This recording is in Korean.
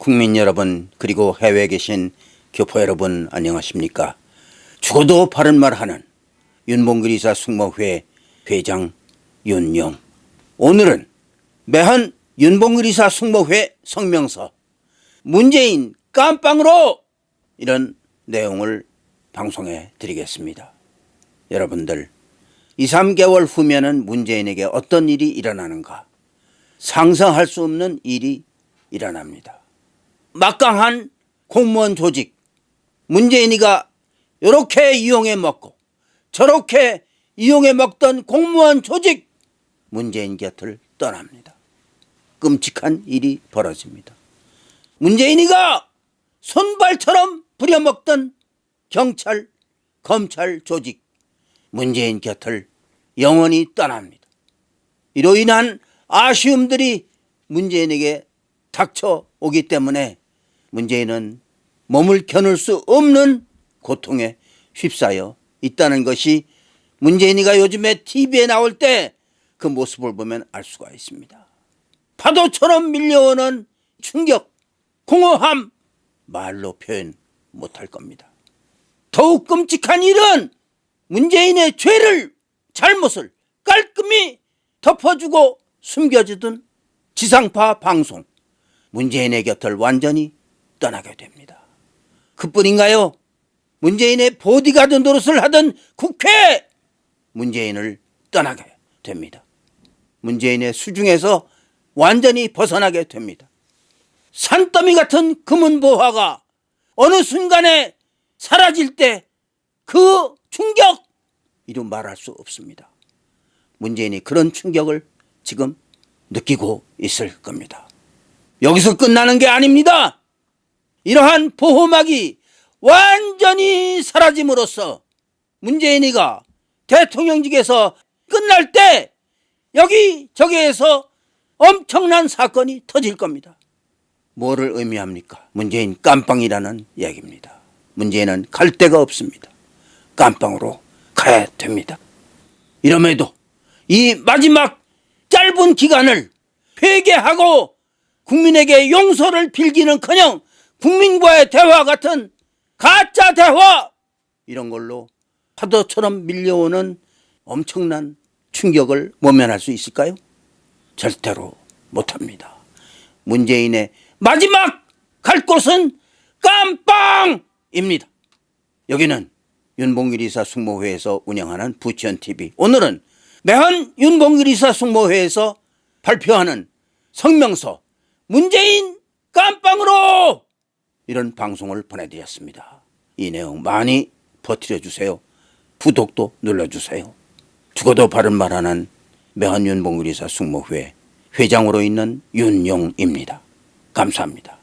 국민 여러분 그리고 해외에 계신 교포 여러분 안녕하십니까? 죽어도 바른 말 하는 윤봉길 이사 숙모회 회장 윤영. 오늘은 매한 윤봉길 이사 숙모회 성명서 문재인 깜빵으로 이런 내용을 방송해 드리겠습니다. 여러분들 2, 3개월 후면은 문재인에게 어떤 일이 일어나는가 상상할 수 없는 일이 일어납니다. 막강한 공무원 조직 문재인이가 이렇게 이용해 먹고 저렇게 이용해 먹던 공무원 조직 문재인 곁을 떠납니다. 끔찍한 일이 벌어집니다. 문재인이가 손발처럼 부려먹던 경찰, 검찰 조직 문재인 곁을 영원히 떠납니다. 이로 인한 아쉬움들이 문재인에게 닥쳐오기 때문에 문재인은 몸을 겨눌 수 없는 고통에 휩싸여 있다는 것이 문재인이가 요즘에 TV에 나올 때 그 모습을 보면 알 수가 있습니다. 파도처럼 밀려오는 충격, 공허함, 말로 표현 못할 겁니다. 더욱 끔찍한 일은 문재인의 죄를, 잘못을 깔끔히 덮어주고 숨겨주던 지상파 방송, 문재인의 곁을 완전히 떠나게 됩니다. 그뿐인가요? 문재인의 보디가드 노릇을 하던 국회 문재인을 떠나게 됩니다. 문재인의 수중에서 완전히 벗어나게 됩니다. 산더미 같은 금은보화가 어느 순간에 사라질 때 그 충격 이루 말할 수 없습니다. 문재인이 그런 충격을 지금 느끼고 있을 겁니다. 여기서 끝나는 게 아닙니다. 이러한 보호막이 완전히 사라짐으로써 문재인이가 대통령직에서 끝날 때 여기 저기에서 엄청난 사건이 터질 겁니다. 뭐를 의미합니까? 문재인 깜빵이라는 얘기입니다. 문재인은 갈 데가 없습니다. 깜빵으로 가야 됩니다. 이럼에도 이 마지막 짧은 기간을 회개하고 국민에게 용서를 빌기는커녕 국민과의 대화 같은 가짜 대화 이런 걸로 파도처럼 밀려오는 엄청난 충격을 모면할 수 있을까요? 절대로 못합니다. 문재인의 마지막 갈 곳은 깜빵입니다. 여기는 윤봉길 이사 숙모회에서 운영하는 부천 TV. 오늘은 매한 윤봉길 이사 숙모회에서 발표하는 성명서 문재인 깜빵으로 이런 방송을 보내드렸습니다. 이 내용 많이 버티려 주세요. 구독도 눌러주세요. 죽어도 바른 말하는 매한 윤봉길 이사 숙모회 회장으로 있는 윤용입니다. 감사합니다.